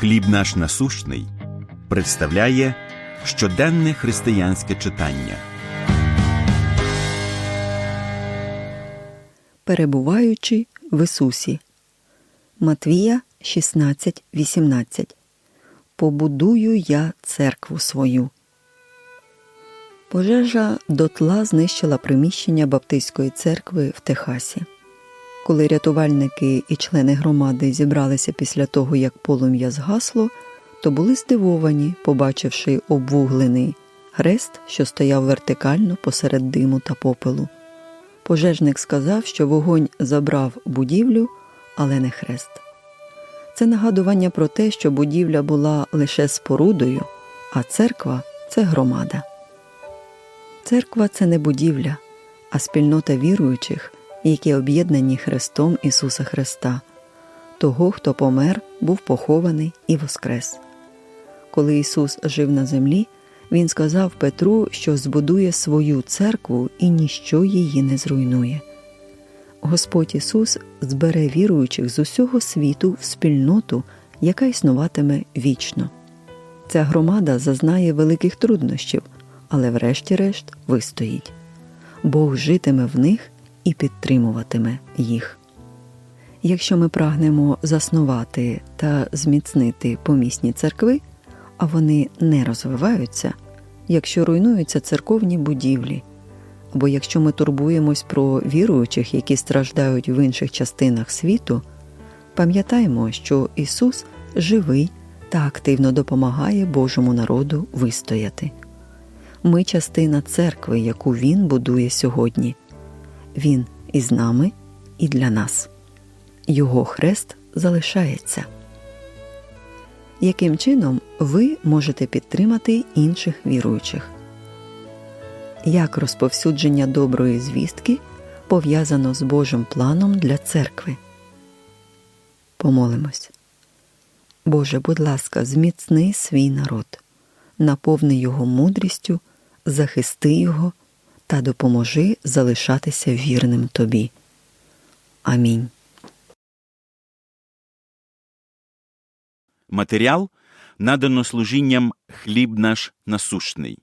Хліб наш насущний представляє щоденне християнське читання. перебуваючи в Ісусі. Матвія 16.18 Побудую я церкву свою. Пожежа дотла знищила приміщення Баптистської церкви в Техасі. Коли рятувальники і члени громади зібралися після того, як полум'я згасло, то були здивовані, побачивши обвуглений хрест, що стояв вертикально посеред диму та попелу. Пожежник сказав, що вогонь забрав будівлю, але не хрест. Це нагадування про те, що будівля була лише спорудою, а церква це громада. Церква це не будівля, а спільнота віруючих, які об'єднані Христом Ісуса Христа, того, хто помер, був похований і воскрес. Коли Ісус жив на землі, Він сказав Петру, що збудує свою церкву і ніщо її не зруйнує. Господь Ісус збере віруючих з усього світу в спільноту, яка існуватиме вічно. Ця громада зазнає великих труднощів, але врешті-решт вистоїть. Бог житиме в них і підтримуватиме їх. Якщо ми прагнемо заснувати та зміцнити помісні церкви, а вони не розвиваються, якщо руйнуються церковні будівлі, або якщо ми турбуємось про віруючих, які страждають в інших частинах світу, пам'ятаємо, що Ісус живий та активно допомагає Божому народу вистояти. Ми частина церкви, яку Він будує сьогодні. Він із нами і для нас. Його хрест залишається. Яким чином ви можете підтримати інших віруючих? Як розповсюдження доброї звістки пов'язано з Божим планом для церкви? Помолимось. Боже, будь ласка, зміцни свій народ, наповни його мудрістю, захисти його та допоможи залишатися вірним тобі. Амінь. Матеріал надано служінням Хліб наш насущний